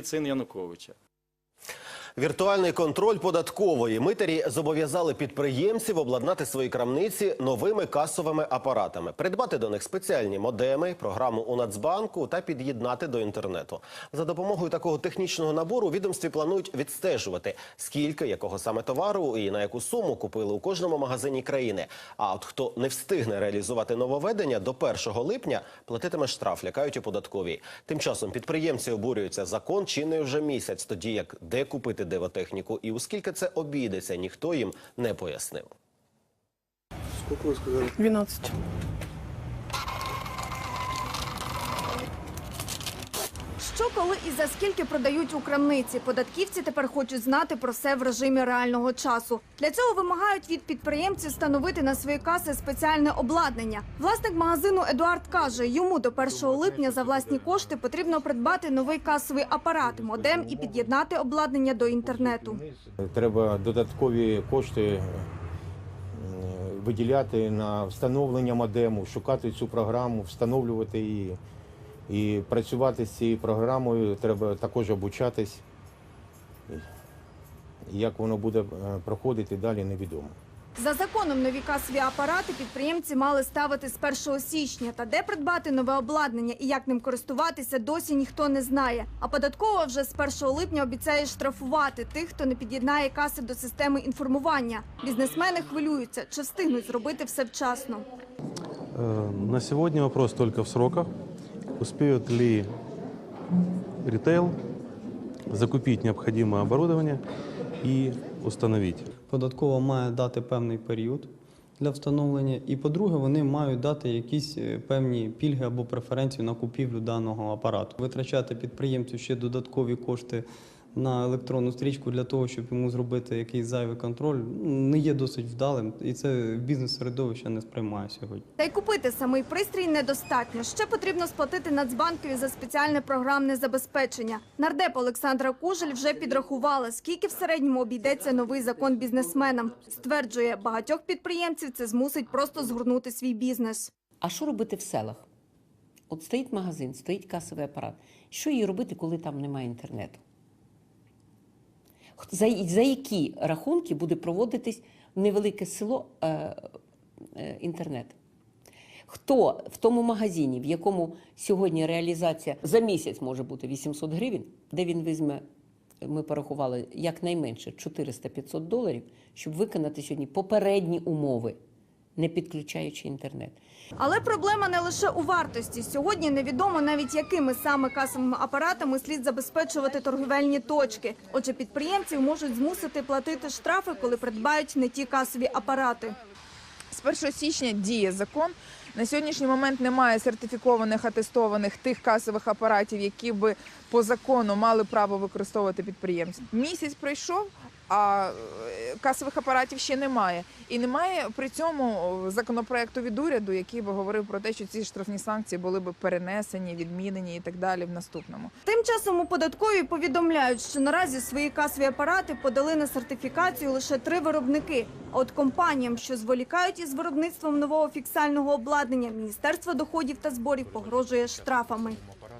син Януковича. Віртуальний контроль податкової митарі зобов'язали підприємців обладнати свої крамниці новими касовими апаратами, придбати до них спеціальні модеми, програму у Нацбанку та під'єднати до інтернету. За допомогою такого технічного набору відомстві планують відстежувати, скільки якого саме товару і на яку суму купили у кожному магазині країни. А от хто не встигне реалізувати нововведення до 1 липня, платитиме штраф, лякають у податковій. Тим часом підприємці обурюються закон чинний вже місяць, тоді як де купити дивотехніку і у скільки це обійдеться, ніхто їм не пояснив. Сколько ви сказали? 12. Що коли і за скільки продають у крамниці? Податківці тепер хочуть знати про все в режимі реального часу. Для цього вимагають від підприємців встановити на свої каси спеціальне обладнання. Власник магазину Едуард каже, йому до 1 липня за власні кошти потрібно придбати новий касовий апарат, модем і під'єднати обладнання до інтернету. Треба додаткові кошти е, виділяти на встановлення модему, шукати цю програму, встановлювати її. І працювати з цією програмою треба також обучатись. Як воно буде е, проходити далі, невідомо. За законом нові касові апарати підприємці мали ставити з 1 січня. Та де придбати нове обладнання і як ним користуватися, досі ніхто не знає. А податкова вже з 1 липня обіцяє штрафувати тих, хто не під'єднає каси до системи інформування. Бізнесмени хвилюються, чи встигнуть зробити все вчасно. Э, На сегодня вопрос только в сроках. Успеют ли ритейл закупить необходимое оборудование и установить? Податкова має дати певний період для встановлення, і по-друге, вони мають дати якісь е, певні пільги або преференції на купівлю даного апарату. Витрачати підприємцю ще додаткові кошти на електронну стрічку для того, щоб йому зробити якийсь зайвий контроль, ну, не є досить вдалим, і це бізнес-середовище не сприймає сьогодні. Та й купити самий пристрій недостатньо. Ще потрібно сплатити Нацбанкові за спеціальне програмне забезпечення. Нардеп Олександра Кужель вже підрахувала, скільки в середньому обійдеться новий закон бізнесменам. Стверджує, багатьох підприємців це змусить просто згорнути свій бізнес. А що робити в селах? От стоїть магазин, стоїть касовий апарат. Що їй робити, коли там немає інтернету? За, за які рахунки буде проводитись невелике село е, е, інтернет? Хто в тому магазині, в якому сьогодні реалізація за місяць може бути 800 гривень, де він візьме, ми порахували, якнайменше 400-500 доларів, щоб виконати сьогодні попередні умови, не підключаючи інтернет. Але проблема не лише у вартості. Сьогодні невідомо навіть якими саме касовими апаратами слід забезпечувати торговельні точки. Отже, підприємців можуть змусити платити штрафи, коли придбають не ті касові апарати. З 1 січня діє закон. На сьогоднішній момент немає сертифікованих атестованих тих касових апаратів, які би по закону мали право використовувати підприємці. Місяць пройшов, а е, касових апаратів ще немає. І немає при цьому законопроекту від уряду, який би говорив про те, що ці штрафні санкції були би перенесені, відмінені і так далі в наступному. Тим часом у податковій повідомляють, що наразі свої касові апарати подали на сертифікацію лише три виробники. А от компаніям, що зволікають із виробництвом нового фіксального обладнання, Міністерство доходів та зборів погрожує штрафами.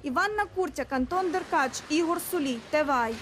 Іванна Куртяк, Антон Деркач, Ігор Сулій, ТВАЙ.